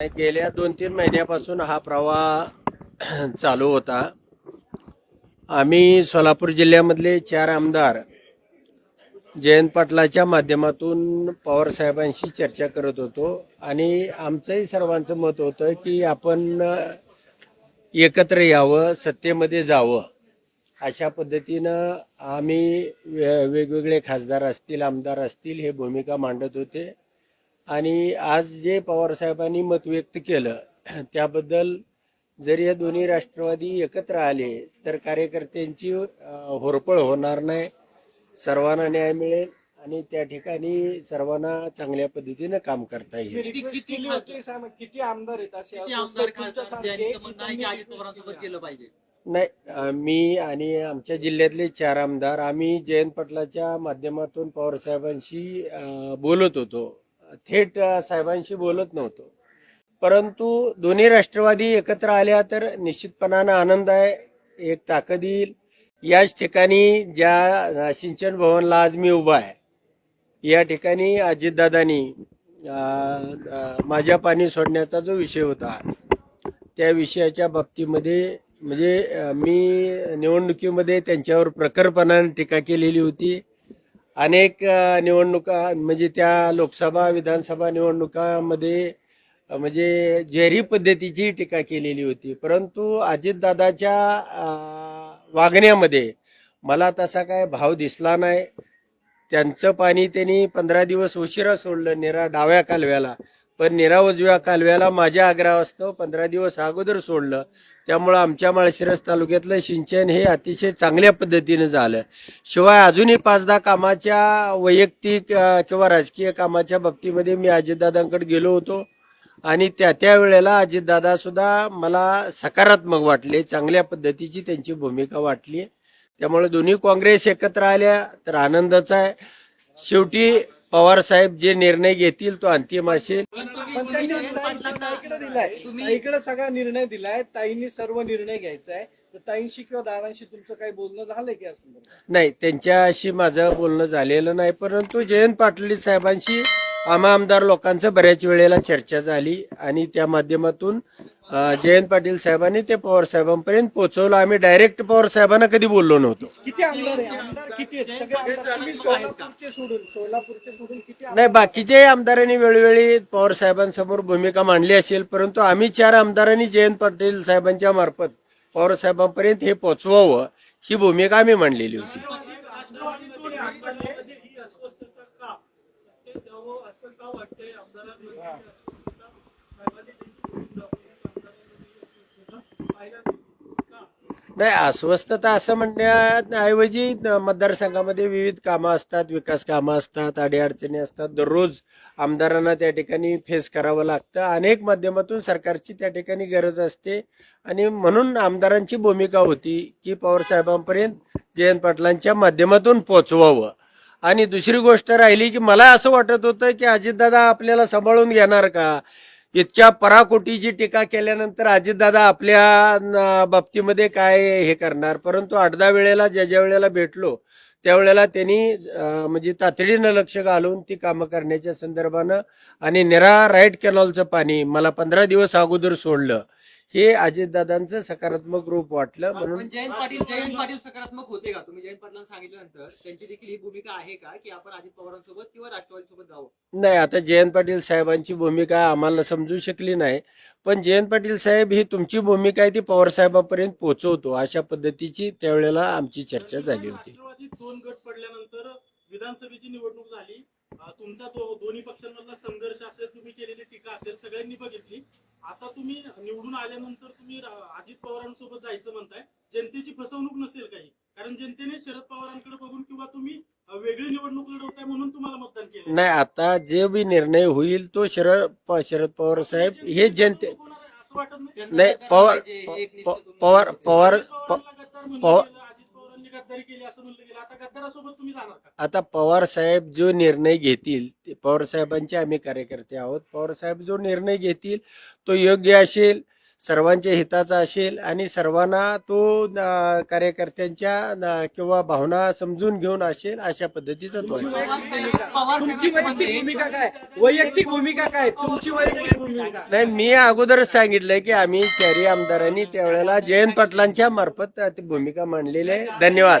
गेल्या दोन तीन महिन्यापासून हा प्रवाह चालू होता. आम्ही सोलापूर जिल्ह्यामधले चार आमदार जयंत पाटलाच्या माध्यमातून पवारसाहेबांशी चर्चा करत होतो आणि आमचंही सर्वांचं मत होतं की आपण एकत्र यावं सत्तेमध्ये जावं. अशा पद्धतीनं आम्ही वेगवेगळे खासदार असतील आमदार असतील हे भूमिका मांडत होते. आणि आज जे पवार साहेबांनी मत व्यक्त केलं त्याबद्दल जर या दोन्ही राष्ट्रवादी एकत्र आले तर कार्यकर्त्यांची होरपळ होणार नाही. सर्वांना न्याय मिळेल आणि त्या ठिकाणी सर्वांना चांगल्या पद्धतीनं काम करता येईल. किती आमदार नाही मी आणि आमच्या जिल्ह्यातले चार आमदार आम्ही जयंत पाटलाच्या माध्यमातून पवार साहेबांशी अं, बोलत होतो. थेट साहेबांशी बोलत नव्हतो. परंतु दोन्ही राष्ट्रवादी एकत्र आल्या तर निश्चितपणानं आनंद आहे एक ताकद येईल. याच ठिकाणी ज्या सिंचन भवनला आज मी उभा आहे या ठिकाणी अजितदादानी माझ्या पाणी सोडण्याचा जो विषय होता त्या विषयाच्या बाबतीमध्ये म्हणजे मी निवडणुकीमध्ये त्यांच्यावर प्रखरपणाने टीका केलेली होती. अनेक निवडणुका म्हणजे त्या लोकसभा विधानसभा निवडणुकामध्ये म्हणजे जेरी पद्धतीची टीका केलेली होती परंतु अजितदादाच्या वागण्यामध्ये मला तसा काय भाव दिसला नाही. त्यांचं पाणी त्यांनी पंधरा दिवस उशिरा सोडलं निरा डाव्या कालव्याला. पण निरा उजव्या कालव्याला माझ्या आग्रहास्तव पंधरा दिवस अगोदर सोडलं. त्यामुळं आमच्या माळशिरस तालुक्यातलं सिंचन हे अतिशय चांगल्या पद्धतीनं झालं. शिवाय अजूनही पाच दहा कामाच्या वैयक्तिक किंवा राजकीय कामाच्या बाबतीमध्ये मी अजितदादांकडे गेलो होतो. आणि त्या त्या वेळेला अजितदादा सुद्धा मला सकारात्मक वाटले. चांगल्या पद्धतीची त्यांची भूमिका वाटली. त्यामुळे दोन्ही काँग्रेस एकत्र आल्या तर आनंदाचा आहे. शेवटी पवार साहेब जे निर्णय घेतील तो अंतिम असेल. ताईकडे सगळा निर्णय दिलाय. ताईंनी सर्व निर्णय घ्यायचा आहे तर ताईंशी किंवा दादांशी तुमचं काही बोलणं झालंय की असं नाही त्यांच्याशी माझं बोलणं झालेलं नाही. परंतु जयंत पाटील साहेबांशी आम्हा आमदार लोकांचं बऱ्याच वेळेला चर्चा झाली आणि त्या माध्यमातून जयंत पाटील साहेबांनी ते पवार साहेबांपर्यंत पोहोचवलं. आम्ही डायरेक्ट पवार साहेबांना कधी बोललो नव्हतो. नाही बाकीचे आमदारांनी वेळोवेळी पवार साहेबांसमोर भूमिका मांडली असेल परंतु आम्ही चार आमदारांनी जयंत पाटील साहेबांच्या मार्फत पवार साहेबांपर्यंत हे पोचवावं ही भूमिका आम्ही मांडलेली होती. नाही. अस्वस्थता असं म्हणण्याऐवजी मतदारसंघामध्ये विविध कामं असतात विकास कामं असतात अडीअडचणी असतात. दररोज आमदारांना त्या ठिकाणी फेस करावं लागतं. अनेक माध्यमातून सरकारची त्या ठिकाणी गरज असते. आणि म्हणून आमदारांची भूमिका होती की पवार साहेबांपर्यंत जयंत पाटलांच्या माध्यमातून पोचवावं. आणि दुसरी गोष्ट राहिली की मला असं वाटत होतं की अजितदादा आपल्याला सांभाळून घेणार का? इतक्या पराकोटीची टीका केल्यानंतर अजितदादा आपल्या न, बाबतीमध्ये काय हे करणार? परंतु आठ दहा वेळेला ज्या ज्या वेळेला भेटलो त्यावेळेला त्यांनी म्हणजे तातडीनं लक्ष घालून ती कामं करण्याच्या संदर्भानं आणि निरा राईट कॅनॉलचं पाणी मला पंधरा दिवस अगोदर सोडलं. हे अजितदादांचं सकारात्मक रूप वाटलं म्हणून पण जयंत पाटील जयंत पाटील सकारात्मक होते का? तुम्ही जयंत पाटलांना सांगितल्यानंतर त्यांची देखील ही भूमिका आहे का की आपण अजित पवारांसोबत किंवा राष्ट्रवादी सोबत जावं? नाही आता जयंत पाटील साहेबांची भूमिका आम्हाला समजू शकली नाही. पण जयंत पाटील साहेब ही तुमची भूमिका आहे ती पवार साहेबांपर्यंत पोहोचवतो. अशा पद्धतीची त्यावेळेला आमची चर्चा झाली होती. राष्ट्रवादी दोन गट पडल्यानंतर विधानसभेची निवडणूक झाली. तुमचा तो दोन्ही पक्षांमधला संघर्ष असेल तुम्ही केलेली टीका असेल सगळ्यांनी बघितली. आता तुम्ही निवडून आल्यानंतर तुम्ही अजित पवारांसोबत जायचं म्हणताय. जनतेची फसवणूक नसेल काही. कारण जनतेने शरद पवारांकडे बघून किंवा तुम्ही वेगळी निवडणूक लढवताय म्हणून तुम्हाला मतदान केलं नाही आता जे बी निर्णय होईल तो शरद शरद पवार साहेब हे जनते असं वाटत नाही? पवार पवार पवार पवार- आता गद्दारासोबत तुम्ही जाणार का? आता पवार साहेब जो निर्णय घेतील ते पवार साहेबांचे आम्ही कार्यकर्ते आहोत. पवार साहेब जो निर्णय घेतील तो योग्य असेल सर्वांच्या हिताचा असेल आणि सर्वांना तो कार्यकर्त्यांच्या किंवा भावना समजून घेऊन असेल अशा पद्धतीचा तो वैयक्तिक भूमिका काय? वैयक्तिक भूमिका काय? तुमची वैयक्तिक भूमिका नाही मी अगोदरच सांगितलंय की आम्ही चारही आमदारांनी त्यावेळेला जयंत पाटलांच्या मार्फत ती भूमिका मांडलेली आहे. धन्यवाद.